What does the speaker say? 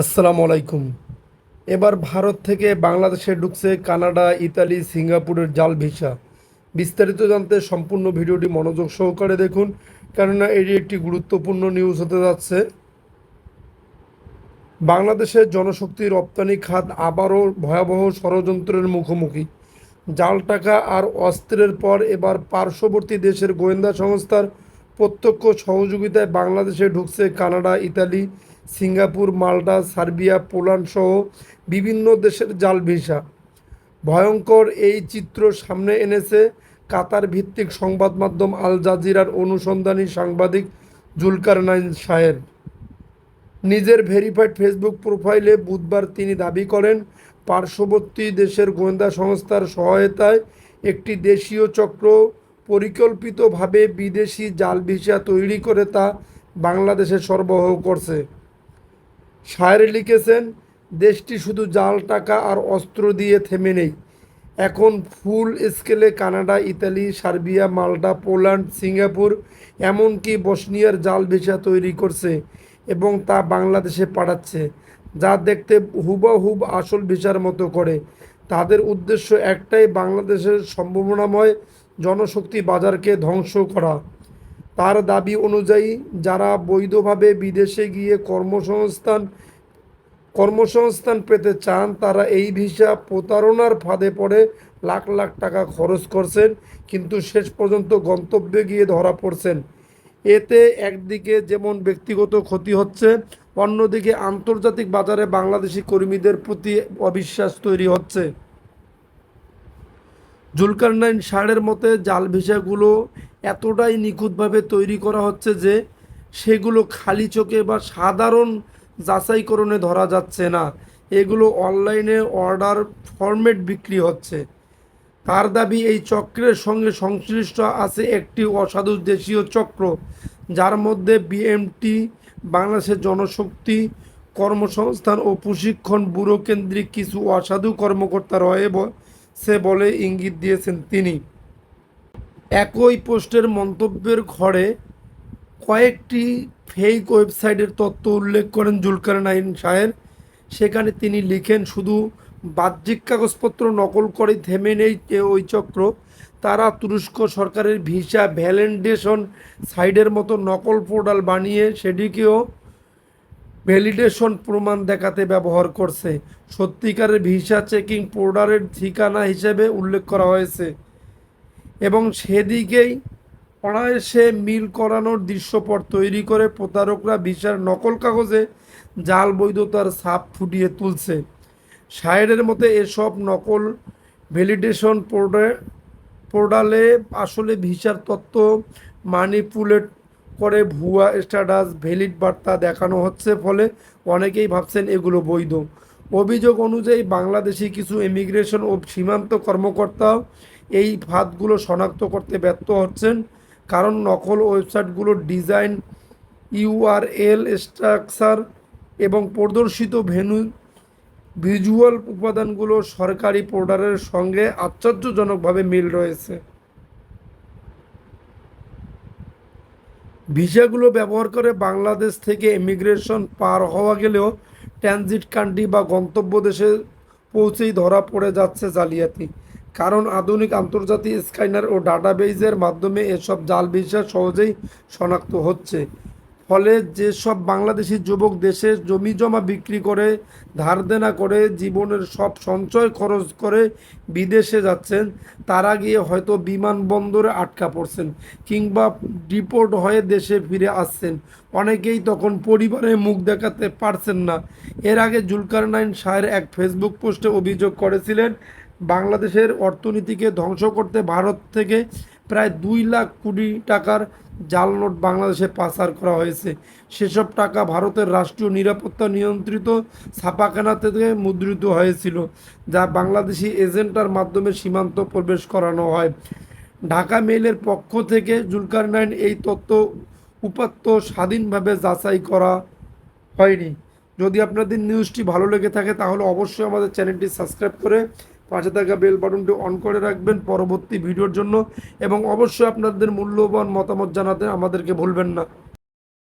আসসালামু আলাইকুম। এবার ভারত থেকে বাংলাদেশে ঢুকছে কানাডা, ইতালি, সিঙ্গাপুরের জাল ভিসা। বিস্তারিত জানতে সম্পূর্ণ ভিডিওটি মনোযোগ সহকারে দেখুন, কেননা এটি একটি গুরুত্বপূর্ণ নিউজ হতে যাচ্ছে। বাংলাদেশের জনশক্তি রপ্তানি খাত আবারও ভয়াবহ ষড়যন্ত্রের মুখোমুখি। জাল টাকা আর অস্ত্রের পর এবার পার্শ্ববর্তী দেশের গোয়েন্দা সংস্থার প্রত্যক্ষ সহযোগিতায় বাংলাদেশে ঢুকছে Canada, Italy, Singapore Malta Serbia, Poland সহ বিভিন্ন দেশের জাল ভিসা। ভয়ঙ্কর এই চিত্র সামনে এনেছে কাতার ভিত্তিক সংবাদ মাধ্যম আল জাজিরার অনুসন্ধানী সাংবাদিক জুলকার নাইন শাহের। নিজের ভেরিফাইড ফেসবুক প্রোফাইলে বুধবার তিনি দাবি করেন, পার্শ্ববর্তী দেশের গোয়েন্দা সংস্থার সহায়তায় একটি দেশীয় চক্র পরিকল্পিতভাবে বিদেশি জাল ভিসা তৈরি করে তা বাংলাদেশে সরবরাহ করছে। শায়ের লিখেছেন, দেশটি শুধু জাল, টাকা আর অস্ত্র দিয়ে থেমে নেই। এখন ফুল স্কেলে Canada, Italy, Serbia Malta Poland, Singapore, এমনকি বসনিয়ার জাল ভিসা তৈরি করছে এবং তা বাংলাদেশে পাঠাচ্ছে, যা দেখতে হুবহুব আসল ভিসার মতো করে। তাদের উদ্দেশ্য একটাই, বাংলাদেশের সম্ভাবনাময় জনশক্তি বাজারকে ধ্বংস করা। তার দাবি অনুযায়ী, যারা বৈধভাবে বিদেশে গিয়ে কর্মসংস্থান কর্মসংস্থান পেতে চান, তারা এই ভিসা প্রতারণার ফাঁদে পড়ে লাখ লাখ টাকা খরচ করছেন, কিন্তু শেষ পর্যন্ত গন্তব্যে গিয়ে ধরা পড়ছেন। এতে একদিকে যেমন ব্যক্তিগত ক্ষতি হচ্ছে, অন্যদিকে আন্তর্জাতিক বাজারে বাংলাদেশি কর্মীদের প্রতি অবিশ্বাস তৈরি হচ্ছে। জুলকারনাইন সারের মতে জাল ভিসাগুলো এতটাই নিখুঁতভাবে তৈরি করা হচ্ছে যে সেগুলো খালি চোখে বা সাধারণ যাচাইকরণে ধরা যাচ্ছে না। এগুলো অনলাইনে অর্ডার ফরম্যাট বিক্রি হচ্ছে। তার দাবি, এই চক্রের সঙ্গে সংশ্লিষ্ট আছে একটি অসাধু দেশীয় চক্র, যার মধ্যে বিএমটি, বাংলাদেশের জনশক্তি কর্মসংস্থান ও প্রশিক্ষণ ব্যুরো কেন্দ্রিক কিছু অসাধু কর্মকর্তা রয়ে সে বলে ইঙ্গিত দিয়েছেন তিনি। একই পোস্টের মন্তব্যের ঘরে কয়েকটি ফেক ওয়েবসাইটের তথ্য উল্লেখ করেন জুলকার নাইন শাহের সেখানে তিনি লিখেন, শুধু বাহ্যিক কাগজপত্র নকল করে থেমে নেই ওই চক্র। তারা তুরস্ক সরকারের ভিসা ভ্যালেন্ডেশন সাইডের মতো নকল পোর্টাল বানিয়ে সেটিকেও ভ্যালিডেশন প্রমাণ দেখাতে ব্যবহার করছে। সত্যিকারের ভিসা চেকিং পোর্টালের ঠিকানা হিসেবে উল্লেখ করা হয়েছে। এবং সেদিকেই অনায়াসে মিল করানোর দৃশ্যপট তৈরি করে প্রতারকরা ভিসার নকল কাগজে জাল বৈধতার ছাপ ফুটিয়ে তুলছে। শায়েরের মতে এসব নকল ভ্যালিডেশন পোর্টে পোর্টালে আসলে ভিসার তত্ত্ব মানিপুলেট করে ভুয়া স্ট্যাটাস, ভ্যালিড বার্তা দেখানো হচ্ছে ফলে অনেকেই ভাবছেন এগুলো বৈধ। অভিযোগ অনুযায়ী বাংলাদেশি কিছু ইমিগ্রেশন ও সীমান্ত কর্মকর্তাও এই ফাঁদগুলো শনাক্ত করতে ব্যর্থ হচ্ছেন। কারণ নকল ওয়েবসাইটগুলোর ডিজাইন ইউআরএল স্ট্রাকচার এবং প্রদর্শিত ভেনু ভিজুয়াল উপাদানগুলো সরকারি পোর্টালের সঙ্গে আশ্চর্যজনকভাবে মিল রয়েছে। ভিসাগুলো ব্যবহার করে বাংলাদেশ থেকে ইমিগ্রেশন পার হওয়া গেলেও ট্রানজিট কান্ট্রি বা গন্তব্য দেশে পৌঁছেই ধরা পড়ে যাচ্ছে জালিয়াতি। কারণ আধুনিক আন্তর্জাতিক স্ক্যানার ও ডাটাবেজের মাধ্যমে এসব জাল ভিসা সহজেই শনাক্ত হচ্ছে। ফলে যেসব বাংলাদেশি যুবক দেশে জমি জমা বিক্রি করে, ধার দেনা করে, জীবনের সব সঞ্চয় খরচ করে বিদেশে যাচ্ছেন, তারা গিয়ে হয়তো বিমানবন্দরে আটকা পড়ছেন কিংবা ডিপোর্ট হয়ে দেশে ফিরে আসছেন। অনেকেই তখন পরিবারে মুখ দেখাতে পারছেন না। এর আগে জুলকার নাইন শাহের এক ফেসবুক পোস্টে অভিযোগ করেছিলেন, বাংলাদেশের অর্থনীতিকে ধ্বংস করতে ভারত থেকে প্রায় দুই লাখ কোটি টাকার জাল নোট বাংলাদেশে পাচার করা হয়েছে। সেসব টাকা ভারতের রাষ্ট্রীয় নিরাপত্তা নিয়ন্ত্রিত ছাপাখানা থেকে মুদ্রিত হয়েছিল, যা বাংলাদেশি এজেন্টার মাধ্যমে সীমান্ত প্রবেশ করানো হয়। ঢাকা মেইলের পক্ষ থেকে জুলকার নাইন এই তথ্য উপাত্ত স্বাধীনভাবে যাচাই করা হয়নি। যদি আপনাদের নিউজটি ভালো লেগে থাকে, তাহলে অবশ্যই আমাদের চ্যানেলটি সাবস্ক্রাইব করে পাশে থাকা বেল বাটনটি অন করে রাখবেন পরবর্তী ভিডিওর জন্য এবং অবশ্যই আপনাদের মূল্যবান মতামত জানাতে আমাদেরকে ভুলবেন না।